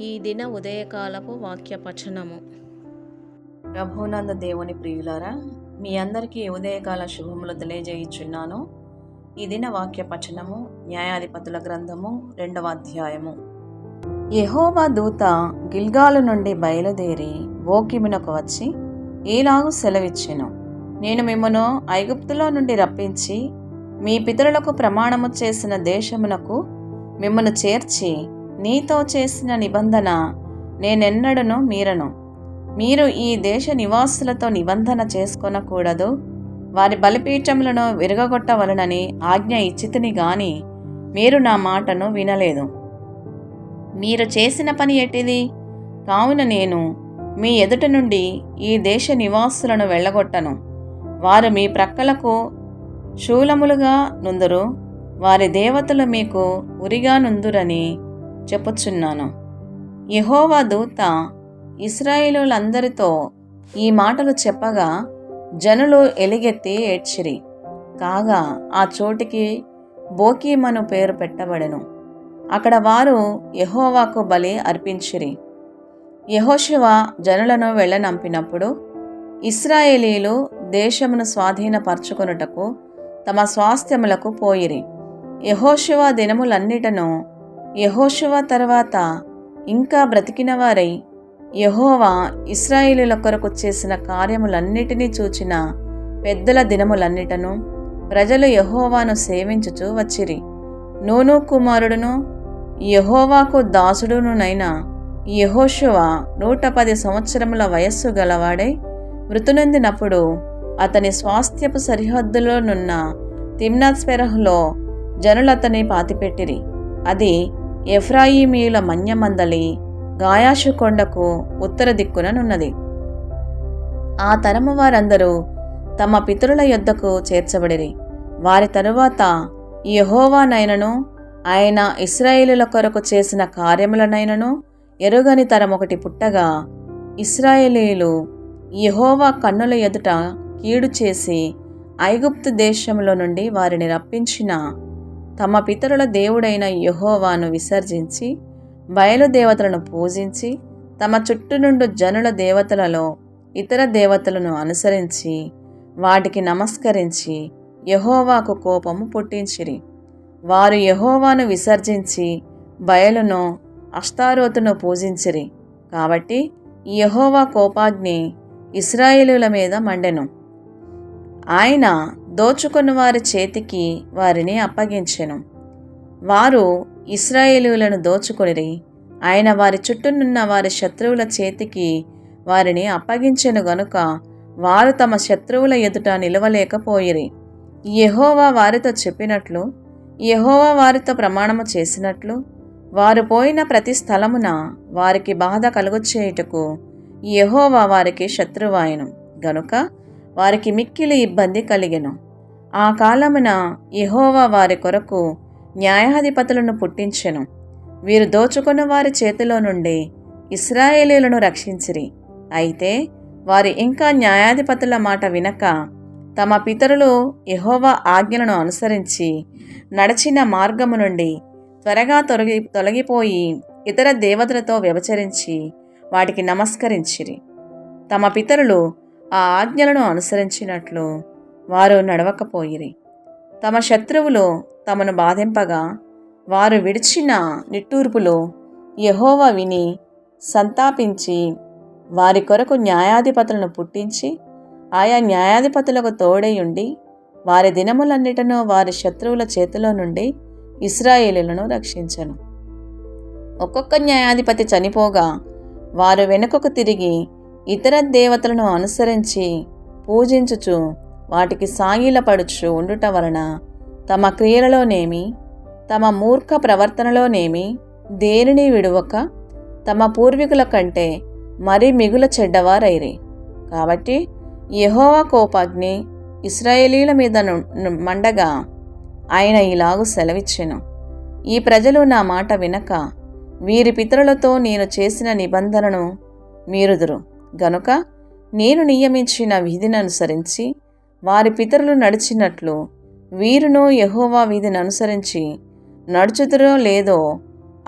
ఈ దిన ఉదయకాలపు వాక్య పఠనము ప్రభునంద దేవుని ప్రియులారా మీ అందరికీ ఉదయకాల శుభములు తెలియజేయుచున్నాను. ఈ దిన వాక్య పఠనము న్యాయాధిపతుల గ్రంథము రెండవ అధ్యాయము. యహోవా దూత గిల్గాలు నుండి బయలుదేరి ఓకిమునకు వచ్చి ఈలాగు సెలవిచ్చెను. నేను మిమ్మను ఐగుప్తులో నుండి రప్పించి మీ పితరులకు ప్రమాణము చేసిన దేశమునకు మిమ్మను చేర్చి నీతో చేసిన నిబంధన నేనెన్నడను మీరను. మీరు ఈ దేశ నివాసులతో నిబంధన చేసుకొనకూడదు. వారి బలిపీఠములను విరగగొట్టవలనని ఆజ్ఞ ఇచ్చితిని గాని మీరు నా మాటను వినలేదు. మీరు చేసిన పని ఎట్టిది కావున నేను మీ ఎదుట నుండి ఈ దేశ నివాసులను వెళ్ళగొట్టను. వారు మీ ప్రక్కలకు శూలములుగా నుందురు. వారి దేవతలు మీకు ఉరిగా నుందురని చెప్పుచున్నాను. యహోవా దూత ఇస్రాయేలులందరితో ఈ మాటలు చెప్పగా జనులు ఎలిగెత్తి ఏడ్చిరి. కాగా ఆ చోటికి బోకీమను పేరు పెట్టబడెను. అక్కడ వారు యహోవాకు బలి అర్పించిరి. యహోశివ జనులను వెళ్ళనంపినప్పుడు ఇస్రాయేలీలు దేశమును స్వాధీనపరచుకొనుటకు తమ స్వాస్థ్యములకు పోయిరి. యహోశివ దినములన్నిటను యహోశువ తర్వాత ఇంకా బ్రతికిన వారై యహోవా ఇస్రాయిలుల కొరకు చేసిన కార్యములన్నిటినీ చూచిన పెద్దల దినములన్నిటను ప్రజలు యహోవాను సేవించుచూ వచ్చిరి. నూను కుమారుడును యహోవాకు దాసుడునునైన యహోశువ నూట పది సంవత్సరముల వయస్సు గలవాడై మృతునందినప్పుడు అతని స్వాస్థ్యపు సరిహద్దులోనున్న తిమ్నాత్స్పెరహులో జనులతని పాతిపెట్టిరి. అది ఎఫ్రాయిమీయుల మన్యమందలి గాయాషు కొండకు ఉత్తర దిక్కుననున్నది ఆ తరము వారందరూ తమ పితరుల యొద్దకు చేర్చబడిరి. వారి తరువాత యహోవానైనను ఆయన ఇస్రాయేలుల కొరకు చేసిన కార్యములనైనను ఎరుగని తరం ఒకటి పుట్టగా ఇస్రాయేలీలు యహోవా కన్నుల ఎదుట కీడు చేసి ఐగుప్తు దేశంలో నుండి వారిని రప్పించిన తమ పితరుల దేవుడైన యహోవాను విసర్జించి బయలుదేవతలను పూజించి తమ చుట్టూ నుండి జనుల దేవతలలో ఇతర దేవతలను అనుసరించి వాటికి నమస్కరించి యహోవాకు కోపము పుట్టించిరి. వారు యహోవాను విసర్జించి బయలును అష్టారోతును పూజించిరి. కాబట్టి యహోవా కోపాగ్ని ఇస్రాయేలుల మీద మండెను. ఆయన దోచుకున్న వారి చేతికి వారిని అప్పగించెను. వారు ఇస్రాయేలులను దోచుకొనిరి ఆయన వారి చుట్టూనున్న వారి శత్రువుల చేతికి వారిని అప్పగించెను గనుక వారు తమ శత్రువుల ఎదుట నిలవలేకపోయిరి. యహోవా వారితో చెప్పినట్లు యహోవా వారితో ప్రమాణము చేసినట్లు వారు పోయిన ప్రతి స్థలమున వారికి బాధ కలుగొచ్చేయుటకు యహోవా వారికి శత్రువాయను గనుక వారికి మిక్కిలి ఇబ్బంది కలిగెను. ఆ కాలమున ఎహోవా వారి కొరకు న్యాయాధిపతులను పుట్టించెను. వీరు దోచుకున్న వారి చేతిలో నుండి ఇస్రాయేలీలను రక్షించిరి. అయితే వారు ఇంకా న్యాయాధిపతుల మాట వినక తమ పితరులు ఎహోవా ఆజ్ఞలను అనుసరించి నడిచిన మార్గము నుండి త్వరగా తొలగి తొలగిపోయి ఇతర దేవతలతో వ్యభచరించి వాటికి నమస్కరించిరి. తమ పితరులు ఆ ఆజ్ఞలను అనుసరించినట్లు వారు నడవకపోయిరి. తమ శత్రువులు తమను బాధింపగా వారు విడిచిన నిట్టూర్పులు యహోవ విని సంతాపించి వారి కొరకు న్యాయాధిపతులను పుట్టించి ఆయా న్యాయాధిపతులకు తోడైయుండి వారి దినములన్నిటినో వారి శత్రువుల చేతిలో నుండి ఇస్రాయేలులను రక్షించను. ఒక్కొక్క న్యాయాధిపతి చనిపోగా వారు వెనుకకు తిరిగి ఇతర దేవతలను అనుసరించి పూజించుచు వాటికి సాగిలపడుచు ఉండుట వలన తమ క్రియలలోనేమి తమ మూర్ఖ ప్రవర్తనలోనేమి దేనిని విడువక తమ పూర్వీకుల కంటే మరీ మిగుల చెడ్డవారైరి. కాబట్టి యహోవా కోపాగ్ని ఇస్రాయేలీల మీద ను- మండగా ఆయన ఇలాగు సెలవిచ్చెను. ఈ ప్రజలు నా మాట వినక వీరి పితరులతో నేను చేసిన నిబంధనను మీరుదురు. గనుక నేను నియమించిన విధిని అనుసరించి వారి పితరులు నడిచినట్లు వీరును యహోవా వీధిని అనుసరించి నడుచుతురో లేదో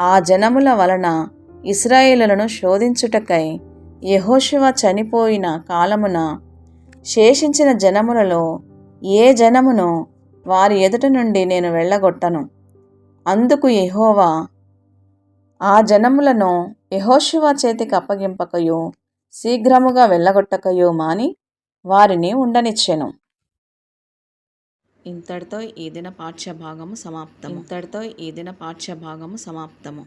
ఆ జనముల వలన ఇస్రాయేలులను శోధించుటకై యహోశివ చనిపోయిన కాలమున శేషించిన జనములలో ఏ జనమును వారి ఎదుట నుండి నేను వెళ్ళగొట్టను. అందుకు యహోవా ఆ జనములను యహోశివ చేతికి అప్పగింపకయో శీఘ్రముగా వెళ్ళగొట్టకయో మాని వారిని ఉండనిచ్చెను. ఇంతటితో ఈ దిన పాఠ్య భాగము సమాప్తము. ఇంతటితో ఈ దిన పాఠ్య భాగము సమాప్తము.